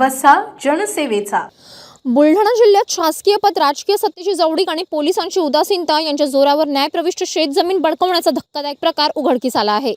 वसा जनसेवेचा. बुलढाणा जिल्ह्यात शासकीय पद राजकीय सत्तेची जवळीक आणि पोलिसांची उदासीनता यांच्या जोरावर न्यायप्रविष्ट शेतजमीन बळकवण्याचा धक्कादायक प्रकार उघडकीस आला आहे.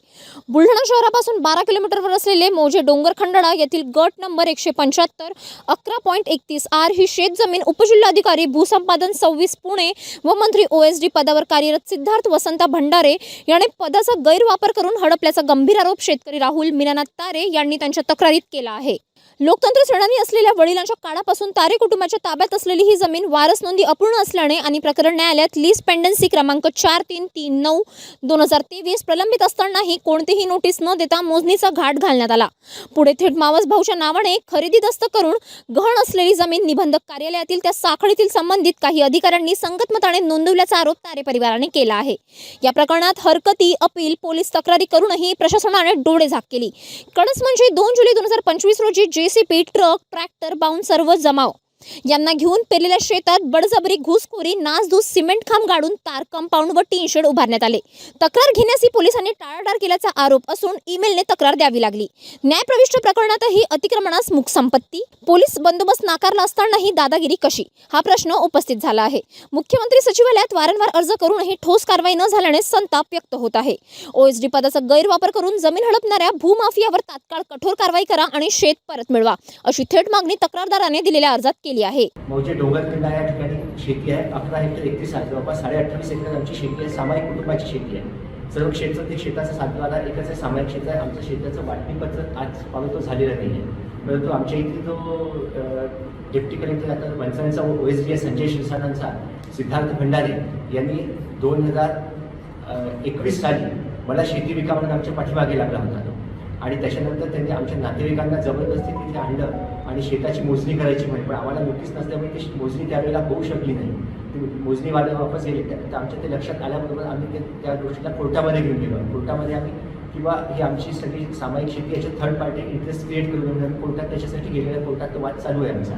बुलढाणा शहरापासून बारा किलोमीटरवर असलेले मोजे डोंगर खंडाळा येथील गट नंबर एकशे पंच्याहत्तर अकरा पॉईंट एकतीस आर ही शेतजमीन उपजिल्हाधिकारी भूसंपादन सव्वीस पुणे व मंत्री ओ एस डी पदावर कार्यरत सिद्धार्थ वसंता भंडारे याने पदाचा गैरवापर करून हडपल्याचा गंभीर आरोप शेतकरी राहुल मीनानाथ तारे यांनी त्यांच्या तक्रारीत केला आहे. लोकतंत्र सेनानी असलेल्या वडिलांच्या काळापासून तारे कुटुंबाच्या ताब्यात असलेली ही जमीन वारस नोंदी अपूर्ण असल्याने आणि प्रकरण न्यायालयात लीज पेंडन्सी क्रमांक चार तीन तीन नऊ दोन हजार तेवीस प्रलंबित असतानाही कोणतीही नोटीस न देता मोजणीचा घाट घालण्यात आला. पुढे थेट मावस भाऊच्या नावाने खरेदी दस्त करून गहण असलेली जमीन निबंधक कार्यालयातील त्या साखळीतील संबंधित काही अधिकाऱ्यांनी संगतमताने नोंदवल्याचा आरोप तारे परिवाराने केला आहे. या प्रकरणात हरकती अपील पोलीस तक्रारी करूनही प्रशासनाने डोळे झाक केली. कणस म्हणजे दोन जुलै दोन हजार पंचवीस रोजी जेसीपी ट्रक ट्रॅक्टर पाहून व जमाव यांना घेऊन पेरलेल्या शेतात बडजबरी घुसखोरी नासधूस सिमेंट खांब गाडून तार कंपाऊंड व टीन शेड उभारण्यात आले. तक्रार घेण्यासही पोलिसांनी टाळाटाळ केल्याचा आरोप असून ईमेलने तक्रार द्यावी लागली. न्यायप्रविष्ट प्रकरणातही अतिक्रमणास मुख संपत्ती. पोलीस बंदोबस्त नाकारला असतानाही दादागिरी कशी? हा प्रश्न उपस्थित झाला आहे. मुख्यमंत्री सचिवालयात वारंवार अर्ज करूनही ठोस कारवाई न झाल्याने संताप व्यक्त होत आहे. ओएसडी पदाचा गैरवापर करून जमीन हडपणाऱ्या भूमाफियावर तात्काळ कठोर कारवाई करा आणि शेत परत मिळवा. अशी थेट मागणी तक्रारदाराने दिलेल्या अर्जात केली आहे. मौजे डोंगरकिल्ला या ठिकाणी शेती आहे. अकरा हेक्टर एकतीस आहे. जवळपास साडे अठ्ठावीस हेक्टर आमची शेती आहे. सामायिक कुटुंबाची शेती आहे. सर्व क्षेत्र ते शेताचा सातवाला एकच आहे. सामायिक क्षेत्र आहे. आमचं शेताचं वाटणीपत्र आज तो झालेलं नाही आहे. परंतु आमच्या इथे जो अ, डेप्टी कलेक्टर आता वंचाळ्याचा ओ एस बी आहे संजय शिरसाटांचा सिद्धार्थ भंडारे यांनी दोन हजार एकवीस साली मला शेती विका म्हणून आमच्या पाठीमागे लागला होता तो. आणि त्याच्यानंतर त्यांनी आमच्या नातेवाईकांना जबरदस्ती तिथे आणलं. आणि शेताची मोजणी करायची म्हणजे पण आम्हाला नोटीस नसल्यामुळे ती मोजणी त्यावेळेला होऊ शकली नाही. ती मोजणीवाले वापस गेले. त्या- तर आमच्या ते लक्षात आल्याबरोबर आम्ही ते त्या गोष्टीला कोर्टामध्ये घेऊन गेलो. कोर्टामध्ये आम्ही किंवा ही आमची सगळी सामायिक शेती याच्या थर्ड पार्टी इंटरेस्ट क्रिएट करून म्हणून आम्ही कोर्टात त्याच्यासाठी गेलेल्या कोर्टात तो वाद चालू आहे आमचा.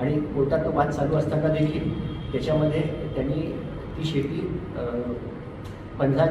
आणि कोर्टात तो वाद चालू असताना देखील त्याच्यामध्ये त्यांनी ती शेती पंधरा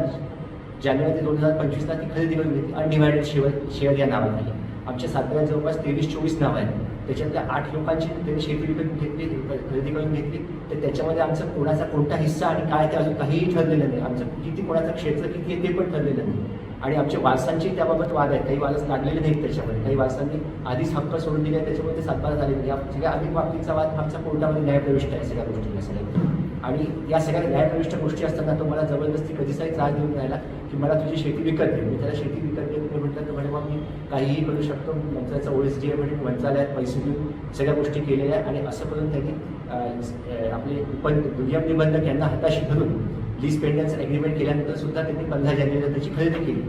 जानेवारी दोन हजार पंचवीसला ती खरेदी करून घेतली. अनडिव्हायडेड शेअर शेअर या नावाखाली. आमच्या सातव्या जवळपास तेवीस चोवीस नाव आहेत. त्याच्यातल्या आठ लोकांची त्यांनी शेती विकत घेतली खरेदी करून घेतली. तर त्याच्यामध्ये आमचा कोणाचा कोणता हिस्सा आणि काय ते अजून काहीही ठरलेलं नाही. आमचं किती कोणाचं क्षेत्र किती आहे ते पण ठरलेलं नाही. आणि आमच्या वारसांची त्याबाबत वाद आहेत. काही वारस लागलेले नाहीत त्याच्यामध्ये. काही वारसांनी आधीच हक्क सोडून दिले त्याच्यामध्ये सातबारा झाले नाही. या सगळ्या अधिक बाबतीचा वाद आमचा आमच्या कोर्टामध्ये न्यायप्रविष्ट आहे सगळ्या गोष्टी सगळ्या आणि या सगळ्या न्यायप्रविष्ट गोष्टी असताना तो मला जबरदस्ती कधीचाही त्रास देऊन राहिला की मला तुझी शेती विकत घे मी त्याला शेती विकत घेऊन मी म्हटलं तर म्हणे मग मी काहीही करू शकतो. मंत्र्याचा ओळीस डी आहे म्हणे मंत्रालयात पैसे देऊन सगळ्या गोष्टी केलेल्या आहे आणि असं करून त्यांनी आपले उप दुय्यम निबंधक यांना हाताशी धरून लीज पेंडन्स ॲग्रीमेंट केल्यानंतर सुद्धा त्यांनी पंधरा जानेवारीला त्याची खरेदी केली.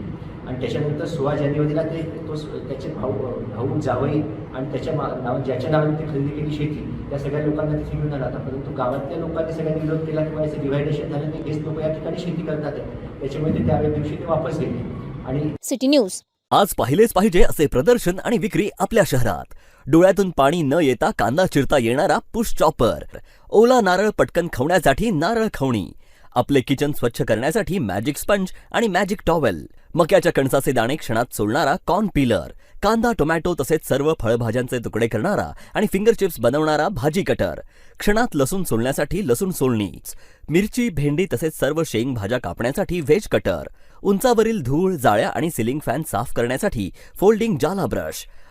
आणि त्याच्यानंतर सोळा जानेवारीला ते तो त्याचे भाऊ भाऊ जावई आणि त्याच्या नाव ज्याच्या नावाने ते खरेदी केली शेती त्या सगळ्या लोकांना तिथे घेऊन आला होता. परंतु गावातल्या लोकांनी सगळ्यांनी विरोध केला किंवा याचं डिव्हायडेशन झालं नाही हेच लोक या ठिकाणी शेती करतात. आहे. त्याच्यामुळे ते त्यावेळी दिवशी ते वापस गेले. आणि सिटी न्यूज. आज पाहिलेच पाहिजे असे प्रदर्शन आणि विक्री आपल्या शहरात. डोळ्यातून पाणी न येता कांदा चिरता येणारा पुश चॉपर. ओला नारळ पटकन खवण्यासाठी नारळ खवणी. आपले किचन स्वच्छ करण्यासाठी मॅजिक स्पंज आणि मॅजिक टॉवेल मक्याच्या कणसाचे दाणे क्षणात सोलणारा कॉर्न पिलर कांदा टोमॅटो तसेच सर्व फळभाज्यांचे तुकडे करणारा आणि फिंगर चिप्स बनवणारा भाजी कटर क्षणात लसूण सोलण्यासाठी लसूण सोलणी मिरची भेंडी तसेच सर्व शेंग भाज्या कापण्यासाठी व्हेज कटर उंचावरील धूळ जाळ्या आणि सिलिंग फॅन साफ करण्यासाठी फोल्डिंग जाला ब्रश